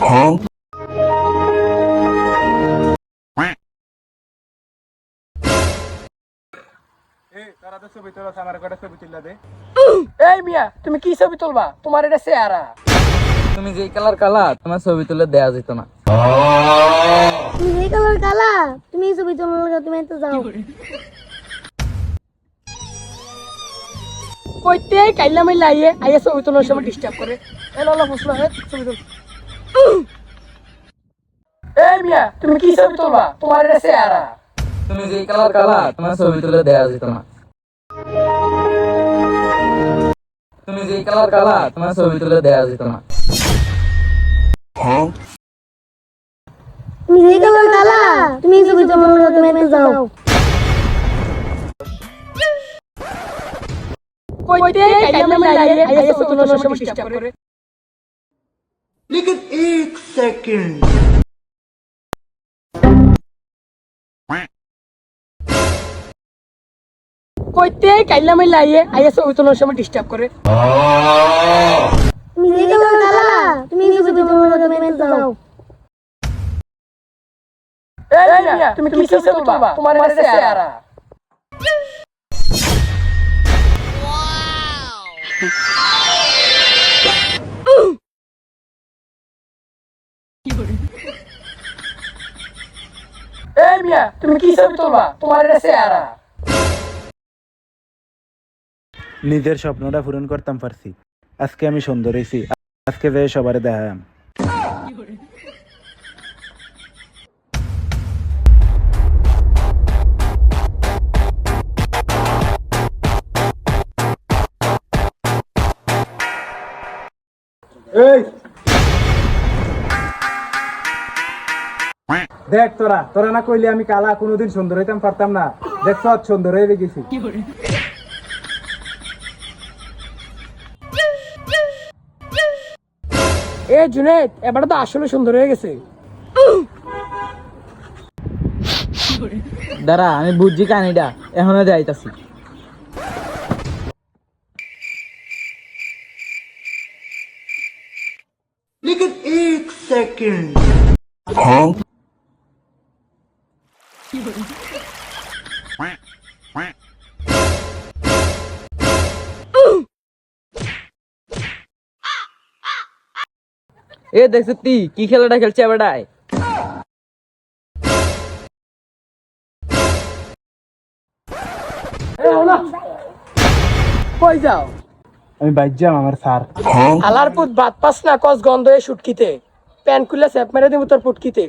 এই তারা তো ছবি তোলা আমার কটা ছবি তুললা দে? এই মিয়া তুমি কি ছবি তুলবা? তোমার এটা চেহারা। তুমি যেই কালার কালা তোমার ছবি তুলে দেয়া যেত না। তুমি এই কালার কালা তুমি ছবি তোলার তুমি তো যাও। কইতে কাইলা মাইলা আইয়ে আইয়ে ছবি তোলার সময় ডিস্টার্ব করে। এ ললা ফুসলো ছবি তুল। এই মিয়া তুমি কি ছবি তুলবা? তোমার এটা চেহারা। তুমি যেই কালার কালা তোমার ছবি তুলে দেয়া যেত না। তুমি যেই কালার কালা তোমার ছবি তুলে দেয়া যেত না। তুমি এই কালার কালা তুমি ছবি তোলার তুমি যাও কইতে কাইলা মাইলা আইয়ে আইয়ে ছবি তোলার সময় ডিস্টার্ব করে। কইতে কাইলা মাইলা আইয়ে আইয়ে ছবি তোলার সময় ডিস্টার্ব করে। তুমি এই তুমি তুমি এই মিয়া তুমি কি ছবি তুলবা তোমার এটা চেহারা। এই মিয়া তুমি কি ছবি তুলবা? তোমার এটা চেহারা। নিজের স্বপ্নটা পূরণ করতাম পারছি আজকে আমি সুন্দর হয়েছি আজকে যে সবারে দেখাম এই দেখ তোরা তোরা না কইলে আমি কালা কোনোদিন সুন্দর হইতাম পারতাম না। দেখ সৎ সুন্দর হয়ে গেছি। এ জুনেদ এবারে তো আসলে সুন্দর হয়ে গেছে। দাঁড়া আমি বুঝছি কাহিনীটা। এখনও যাইতাছি। এ দেখছ তুই কি খেলাটা খেলছে ওলা কই যাও? আমি বাইর যাম আমার স্যার। আলার পুত বাদ পাস না কস গন্ধ হয়ে শুটকিতে। প্যান খুলে স্যাপ মেরে দিব তোর পুটকিতে।